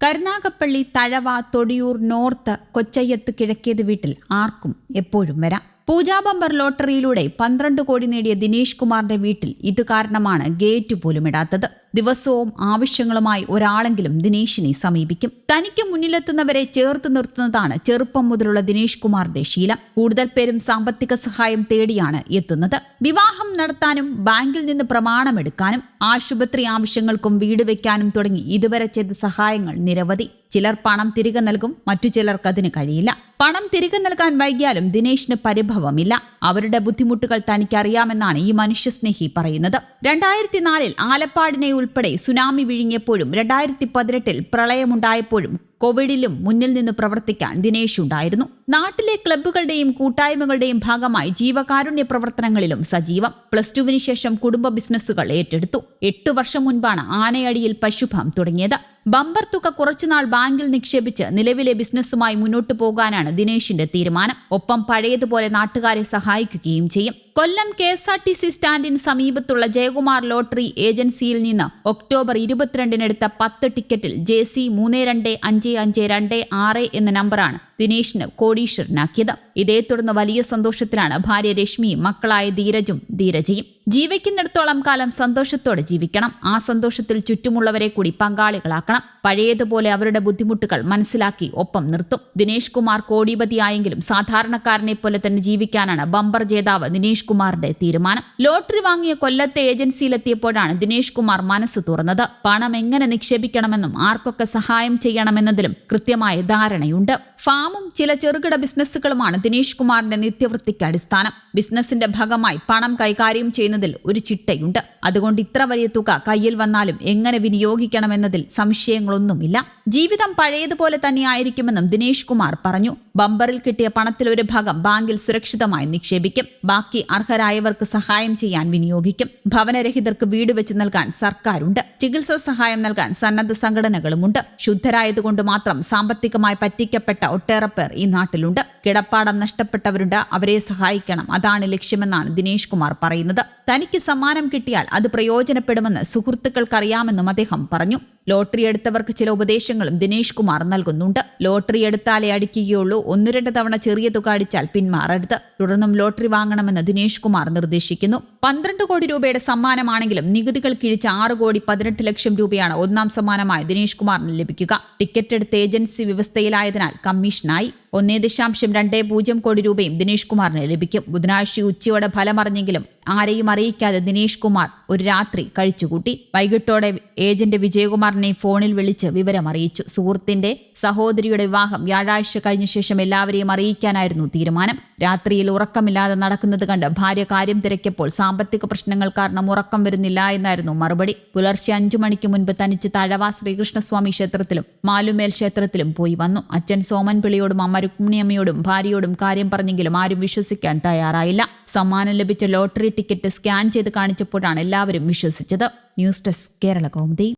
Karunagappally Thazhava Thodiyoor north Kochayyathu കിഴക്കേത് വീട്ടിൽ? ആർക്കും എപ്പോഴും വരാം. പൂജാ ബമ്പർ ലോട്ടറിയിലൂടെ പന്ത്രണ്ട് കോടി നേടിയ ദിനേഷ് കുമാറിന്റെ വീട്ടിൽ ഇത് കാരണമാണ് ഗേറ്റ് പോലും ഇടാത്തത് ദിവസവും ആവശ്യങ്ങളുമായി ഒരാളെങ്കിലും ദിനേശിനെ സമീപിക്കും. തനിക്ക് മുന്നിലെത്തുന്നവരെ ചേർത്ത് നിർത്തുന്നതാണ് ചെറുപ്പം മുതലുള്ള ദിനേഷ് കുമാറിന്റെ ശീലം. കൂടുതൽ പേരും സാമ്പത്തിക സഹായം തേടിയാണ് എത്തുന്നത്. വിവാഹം നടത്താനും ബാങ്കിൽ നിന്ന് പ്രമാണമെടുക്കാനും ആശുപത്രി ആവശ്യങ്ങൾക്കും വീട് വെക്കാനും തുടങ്ങി ഇതുവരെ ചെയ്ത സഹായങ്ങൾ നിരവധി. ചിലർ പണം തിരികെ നൽകും മറ്റു ചിലർക്ക് അതിന് കഴിയില്ല. പണം തിരികെ നൽകാൻ വൈകിയാലും ദിനേശിന് പരിഭവമില്ല. അവരുടെ ബുദ്ധിമുട്ടുകൾ തനിക്കറിയാമെന്നാണ് ഈ മനുഷ്യസ്നേഹി പറയുന്നത്. രണ്ടായിരത്തി നാലിൽ ആലപ്പാടിനെ ഉൾപ്പെടെ സുനാമി വിഴുങ്ങിയപ്പോഴും രണ്ടായിരത്തി പതിനെട്ടിൽ പ്രളയമുണ്ടായപ്പോഴും കോവിഡിലും മുന്നിൽ നിന്ന് പ്രവർത്തിക്കാൻ ദിനേശ് ഉണ്ടായിരുന്നു. നാട്ടിലെ ക്ലബ്ബുകളുടെയും കൂട്ടായ്മകളുടെയും ഭാഗമായി ജീവകാരുണ്യ പ്രവർത്തനങ്ങളിലും സജീവം. പ്ലസ് ടുവിന് ശേഷം കുടുംബ ബിസിനസ്സുകൾ ഏറ്റെടുത്തു. എട്ടു വർഷം മുൻപാണ് ആനയടിയിൽ പശുഭം തുടങ്ങിയത്. ബമ്പർ തുക കുറച്ചുനാൾ ബാങ്കിൽ നിക്ഷേപിച്ച് നിലവിലെ ബിസിനസ്സുമായി മുന്നോട്ടു പോകാനാണ് ദിനേശിന്റെ തീരുമാനം. ഒപ്പം പഴയതുപോലെ നാട്ടുകാരെ സഹായിക്കുകയും ചെയ്യും. Kollam K S R T C സ്റ്റാൻഡിന് സമീപത്തുള്ള ജയകുമാർ ലോട്ടറി ഏജൻസിയിൽ നിന്ന് ഒക്ടോബർ ഇരുപത്തിരണ്ടിനെടുത്ത പത്ത് ടിക്കറ്റിൽ ജെ സി മൂന്ന് രണ്ട് അഞ്ച് അഞ്ച് രണ്ട് ആറ് എന്ന നമ്പറാണ് ദിനേശിന് കോടീശ്വരനാക്കിയത്. ഇതേ തുടർന്ന് വലിയ സന്തോഷത്തിലാണ് ഭാര്യ രശ്മിയും മക്കളായ ധീരജും ധീരജയും. ജീവിക്കുന്നിടത്തോളം കാലം സന്തോഷത്തോടെ ജീവിക്കണം. ആ സന്തോഷത്തിൽ ചുറ്റുമുള്ളവരെ കൂടി പങ്കാളികളാക്കണം. പഴയതുപോലെ അവരുടെ ബുദ്ധിമുട്ടുകൾ മനസ്സിലാക്കി ഒപ്പം നിർത്തും. ദിനേഷ് കുമാർ കോടിപതിയായെങ്കിലും സാധാരണക്കാരനെ പോലെ തന്നെ ജീവിക്കാനാണ് ബമ്പർ ജേതാവ് ദിനേഷ് കുമാറിന്റെ തീരുമാനം. ലോട്ടറി വാങ്ങിയ കൊല്ലത്തെ ഏജൻസിയിലെത്തിയപ്പോഴാണ് ദിനേഷ് കുമാർ മനസ്സ് തുറന്നത്. പണം എങ്ങനെ നിക്ഷേപിക്കണമെന്നും ആർക്കൊക്കെ സഹായം ചെയ്യണമെന്നതിലും കൃത്യമായ ധാരണയുണ്ട്. ഫാമും ചില ചെറുകിട ബിസിനസ്സുകളുമാണ് ദിനേഷ് കുമാറിന്റെ നിത്യവൃത്തിക്ക് അടിസ്ഥാനം. ബിസിനസിന്റെ ഭാഗമായി പണം കൈകാര്യം ചെയ്യുന്നതിൽ ഒരു ചിട്ടയുണ്ട്. അതുകൊണ്ട് ഇത്ര വലിയ തുക കയ്യിൽ വന്നാലും എങ്ങനെ വിനിയോഗിക്കണമെന്നതിൽ സംശയങ്ങളൊന്നുമില്ല. ജീവിതം പഴയതുപോലെ തന്നെയായിരിക്കുമെന്നും ദിനേഷ് കുമാർ പറഞ്ഞു. ബമ്പറിൽ കിട്ടിയ പണത്തിൽ ഒരു ഭാഗം ബാങ്കിൽ സുരക്ഷിതമായി നിക്ഷേപിക്കും. ബാക്കി അർഹരായവർക്ക് സഹായം ചെയ്യാൻ വിനിയോഗിക്കും. ഭവനരഹിതർക്ക് വീട് വെച്ച് നൽകാൻ സർക്കാരുണ്ട്. ചികിത്സാ സഹായം നൽകാൻ സന്നദ്ധ സംഘടനകളുമുണ്ട്. ശുദ്ധരായതുകൊണ്ട് മാത്രം സാമ്പത്തികമായി പറ്റിക്കപ്പെട്ട ഒട്ടേറെ പേർ ഈ നാട്ടിലുണ്ട്. കിടപ്പാടം നഷ്ടപ്പെട്ടവരുണ്ട് അവരെ സഹായിക്കണം. അതാണ് ലക്ഷ്യമെന്നാണ് ദിനേശ് കുമാർ പറയുന്നത്. തനിക്ക് സമ്മാനം കിട്ടിയാൽ അത് പ്രയോജനപ്പെടുമെന്ന് സുഹൃത്തുക്കൾക്കറിയാമെന്നും അദ്ദേഹം പറഞ്ഞു. ലോട്ടറി എടുത്തവർക്ക് ചില ഉപദേശങ്ങളും ദിനേഷ് കുമാർ നൽകുന്നുണ്ട്. ലോട്ടറി എടുത്താലേ അടിക്കുകയുള്ളൂ. ഒന്ന് രണ്ട് തവണ ചെറിയ തുക അടിച്ചാൽ പിന്മാറരുത്. തുടർന്നും ലോട്ടറി വാങ്ങണമെന്ന് ദിനേഷ് കുമാർ നിർദ്ദേശിക്കുന്നു. പന്ത്രണ്ട് കോടി രൂപയുടെ സമ്മാനമാണെങ്കിലും നികുതികൾ കിഴിച്ച് ആറ് കോടി പതിനെട്ട് ലക്ഷം രൂപയാണ് ഒന്നാം സമ്മാനമായി ദിനേഷ് കുമാറിന് ലഭിക്കുക. ടിക്കറ്റ് എടുത്ത് ഏജൻസി വ്യവസ്ഥയിലായതിനാൽ കമ്മീഷനായി. ഒന്നേ ദശാംശം രണ്ടേ പൂജ്യം കോടി രൂപയും ദിനേഷ് കുമാറിന് ലഭിക്കും. ബുധനാഴ്ച ഉച്ചയോടെ ഫലമറിഞ്ഞെങ്കിലും ആരെയും അറിയിക്കാതെ ദിനേഷ് കുമാർ ഒരു രാത്രി കഴിച്ചുകൂട്ടി. വൈകിട്ടോടെ ഏജന്റ് വിജയകുമാറിനെ ഫോണിൽ വിളിച്ച് വിവരം അറിയിച്ചു. സുഹൃത്തിന്റെ സഹോദരിയുടെ വിവാഹം വ്യാഴാഴ്ച കഴിഞ്ഞ ശേഷം എല്ലാവരെയും അറിയിക്കാനായിരുന്നു തീരുമാനം. രാത്രിയിൽ ഉറക്കമില്ലാതെ നടക്കുന്നത് കണ്ട് ഭാര്യ കാര്യം തിരക്കിയപ്പോൾ സാമ്പത്തിക പ്രശ്നങ്ങൾ കാരണം ഉറക്കം വരുന്നില്ല എന്നായിരുന്നു മറുപടി. പുലർച്ചെ അഞ്ചു മണിക്ക് മുൻപ് തനിച്ച് തഴവ ശ്രീകൃഷ്ണസ്വാമി ക്ഷേത്രത്തിലും മാലുമേൽ ക്ഷേത്രത്തിലും പോയി വന്നു. അച്ഛൻ സോമൻ പിള്ളിയോടും അമ്മ രുക്മിണിയമ്മയോടും ഭാര്യയോടും കാര്യം പറഞ്ഞെങ്കിലും ആരും വിശ്വസിക്കാൻ തയ്യാറായില്ല. സമ്മാനം ലഭിച്ച ലോട്ടറി ടിക്കറ്റ് സ്കാൻ ചെയ്ത് കാണിച്ചപ്പോഴാണ് എല്ലാവരും വിശ്വസിച്ചത്. News desk Kerala Kaumudi.